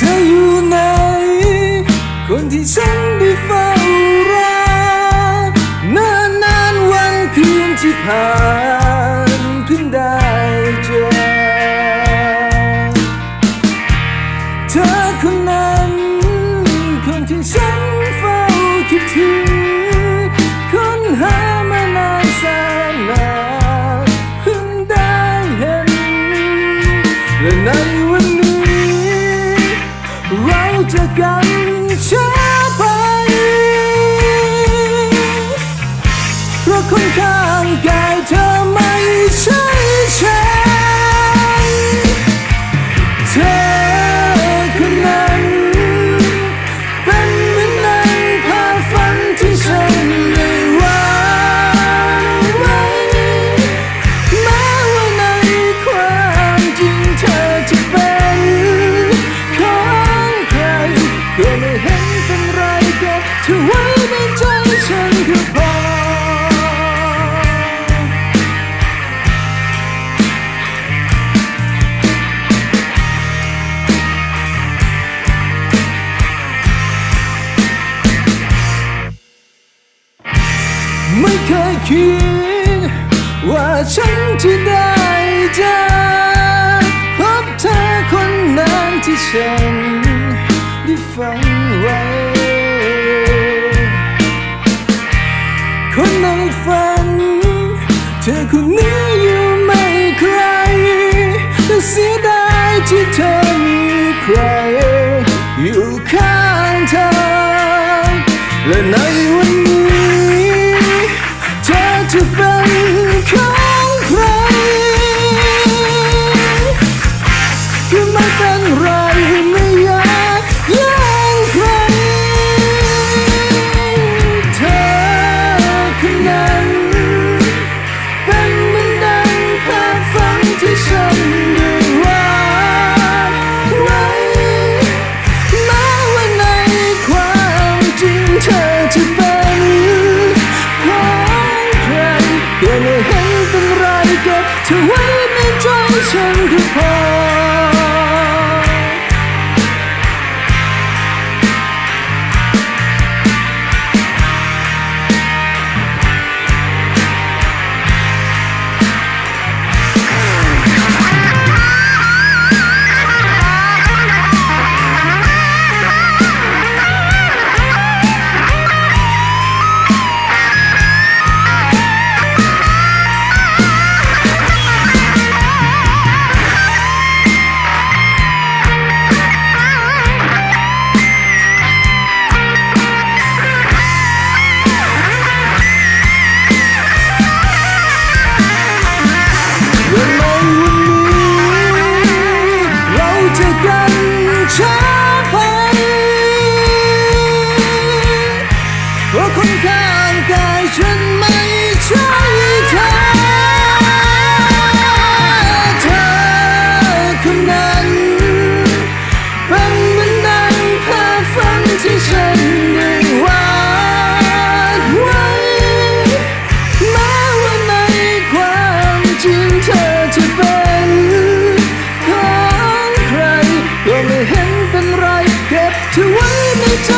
ธออยู่ไหน คนที่ฉันได้ฝัน รักกันช้าไปเนข้างกัน คิด ว่าฉันจะได้เจอพบเธอคนนั้นที่ฉันได้ฝันไว้ คนในฝัน เธอคนนี้อยู่ไม่ใครแต่เสียดายที่เธอมีใคร to felt ก็ไม่เห็นเป็นไรเก็บเธอไว้ในใจ